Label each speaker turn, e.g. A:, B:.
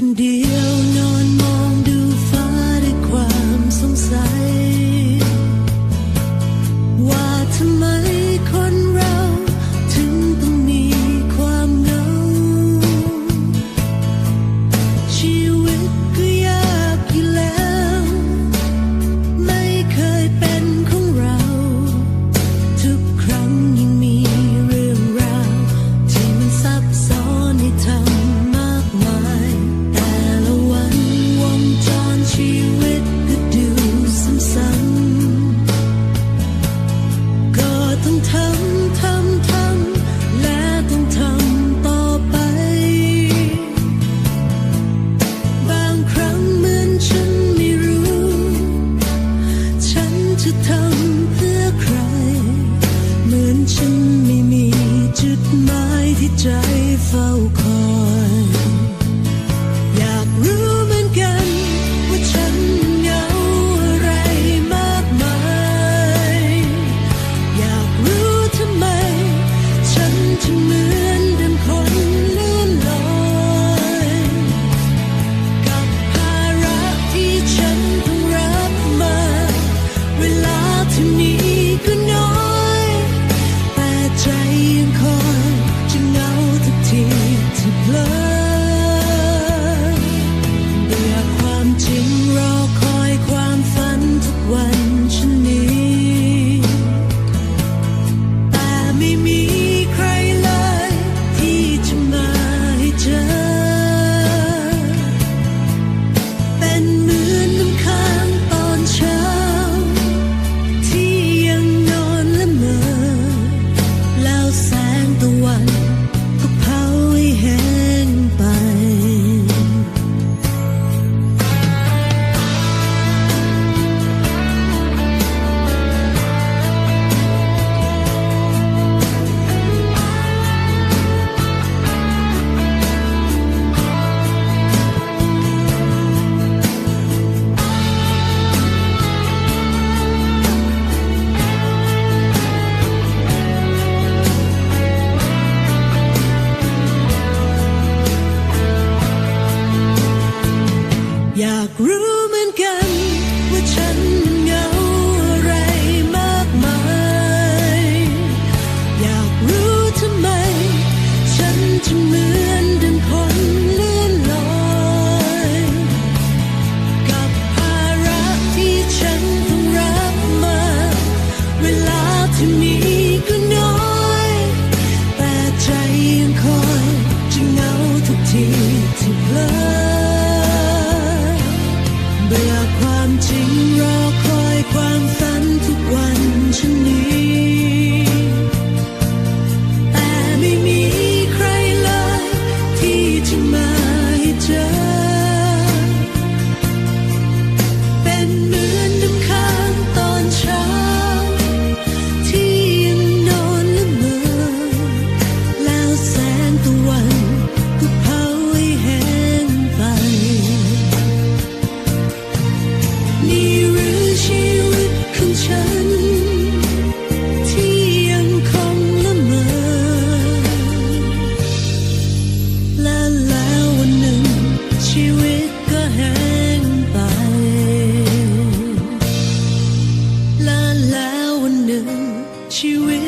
A: can do to move อยากรู้ ความจริงรอคอยความฝันทุกวันชนี้ you you